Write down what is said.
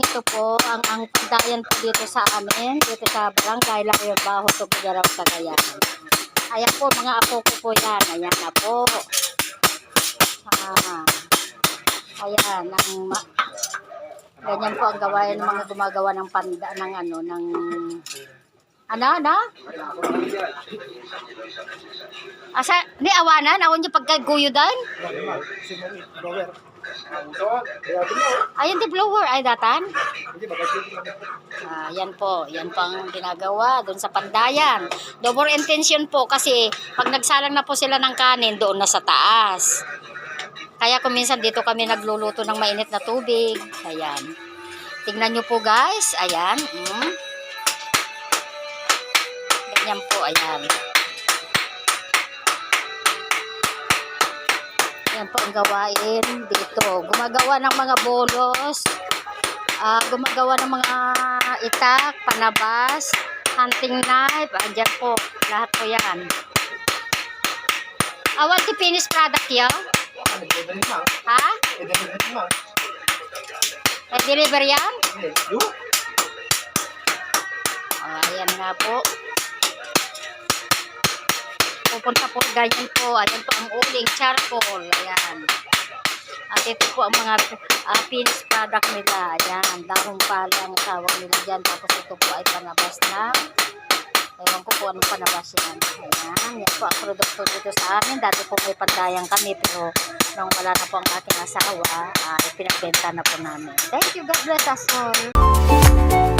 ang pagdayan po dito sa amin, dito sa barangay Layo Baho, Tugigaraw, Cagayan. Ayan po, mga apo ko po yan. Ayan na po. Ah, ayan, ang ganyan po ang gawain ng mga gumagawa ng panda, ng ano, ng ano, ano? Asa, ni awanan, ako niyo pagkaguyudan? Ayun, di blower, ay datan? Ah, yan po, yan po ang ginagawa doon sa pandayan. Double intention po kasi pag nagsalang na po sila ng kanin doon na sa taas. Kaya kung dito kami nagluluto ng mainit na tubig. Ayan. Tingnan nyo po guys. Ayan. Mm. Ganyan po. Ayan. Yan po ang gawain dito. Gumagawa ng mga bolos. Ah, gumagawa ng mga itak, panabas, hunting knife. Andiyan po. Lahat po yan. Awal ti finished product yo? Ha? Eh, deliver yan? Ah, ayan nga po. Pupunta po ganyan po. Ayan po ang uling charcoal. Ayan. At ito po ang mga uh, finished product nila. Ayan. Dahong pala ang tawag nila dyan. Tapos ito po ay panabas na. Ewan ko po anong panabas yan. Ayan. Yan po ang produkto dito sa amin. Dati po may pandayan kami. Pero nung wala na po ang aking asawa, uh, pinagbenta na po namin. Thank you. God bless us all.